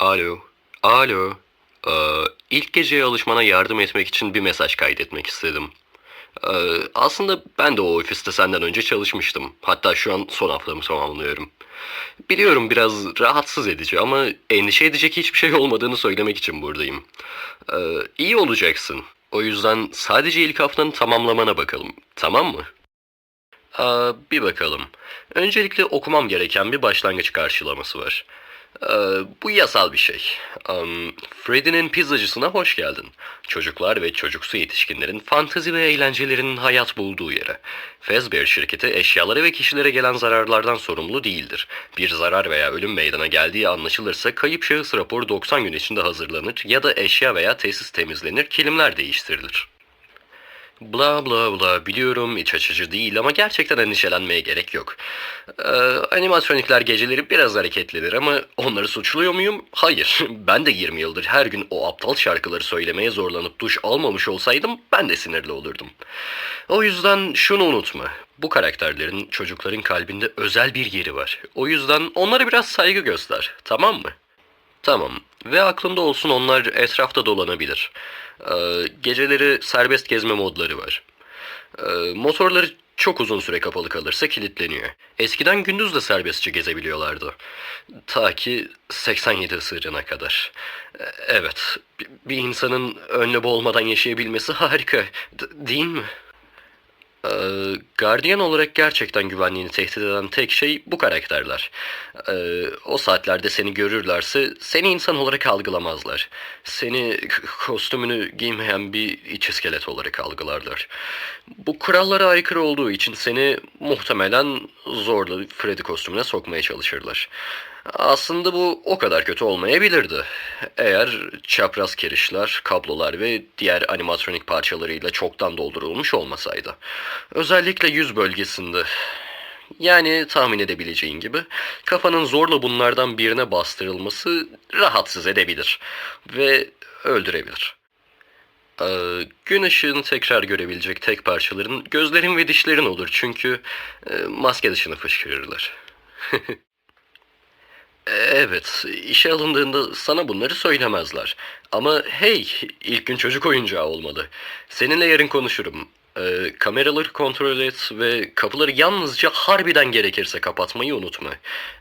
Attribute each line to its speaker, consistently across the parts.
Speaker 1: Alo. Alo. Ee, ilk geceye alışmana yardım etmek için bir mesaj kaydetmek istedim. Ee, aslında ben de o ofiste senden önce çalışmıştım. Hatta şu an son haftamı tamamlıyorum. Biliyorum biraz rahatsız edici ama endişe edecek hiçbir şey olmadığını söylemek için buradayım. Ee, iyi olacaksın. O yüzden sadece ilk haftanı tamamlamana bakalım. Tamam mı? Aa, bir bakalım. Öncelikle okumam gereken bir başlangıç karşılaması var. Ee, bu yasal bir şey. Am, Freddy'nin pizzacısına hoş geldin. Çocuklar ve çocuksu yetişkinlerin fantezi ve eğlencelerinin hayat bulduğu yere. Fazbear şirketi eşyalara ve kişilere gelen zararlardan sorumlu değildir. Bir zarar veya ölüm meydana geldiği anlaşılırsa kayıp şahıs raporu 90 gün içinde hazırlanır ya da eşya veya tesis temizlenir, kilimler değiştirilir. Bla bla bla biliyorum iç açıcı değil ama gerçekten endişelenmeye gerek yok. Ee, animatronikler geceleri biraz hareketlidir ama onları suçluyor muyum? Hayır. Ben de 20 yıldır her gün o aptal şarkıları söylemeye zorlanıp duş almamış olsaydım ben de sinirli olurdum. O yüzden şunu unutma. Bu karakterlerin çocukların kalbinde özel bir yeri var. O yüzden onlara biraz saygı göster. Tamam mı? Tamam. Ve aklında olsun onlar etrafta dolanabilir. Ee, geceleri serbest gezme modları var. Ee, motorları çok uzun süre kapalı kalırsa kilitleniyor. Eskiden gündüz de serbestçe gezebiliyorlardı. Ta ki 87 ısırına kadar. Ee, evet, bir- insanın önüne boğulmadan yaşayabilmesi harika. Değil mi? Ee, gardiyan olarak gerçekten güvenliğini tehdit eden tek şey bu karakterler. Ee, o saatlerde seni görürlerse seni insan olarak algılamazlar. Seni kostümünü giymeyen bir iç iskelet olarak algılarlar. Bu kurallara aykırı olduğu için seni muhtemelen zorla Freddy kostümüne sokmaya çalışırlar. Aslında bu o kadar kötü olmayabilirdi. Eğer çapraz kirişler, kablolar ve diğer animatronik parçalarıyla çoktan doldurulmuş olmasaydı. Özellikle yüz bölgesinde. Yani tahmin edebileceğin gibi kafanın zorla bunlardan birine bastırılması rahatsız edebilir ve öldürebilir. Ee, gün ışığını tekrar görebilecek tek parçaların gözlerin ve dişlerin olur çünkü e, maske dışını fışkırırlar. Evet, işe alındığında sana bunları söylemezler. Ama hey, ilk gün çocuk oyuncağı olmalı. Seninle yarın konuşurum. Ee, kameraları kontrol et ve kapıları yalnızca harbiden gerekirse kapatmayı unutma.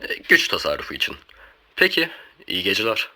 Speaker 1: Ee, güç tasarrufu için. Peki, iyi geceler.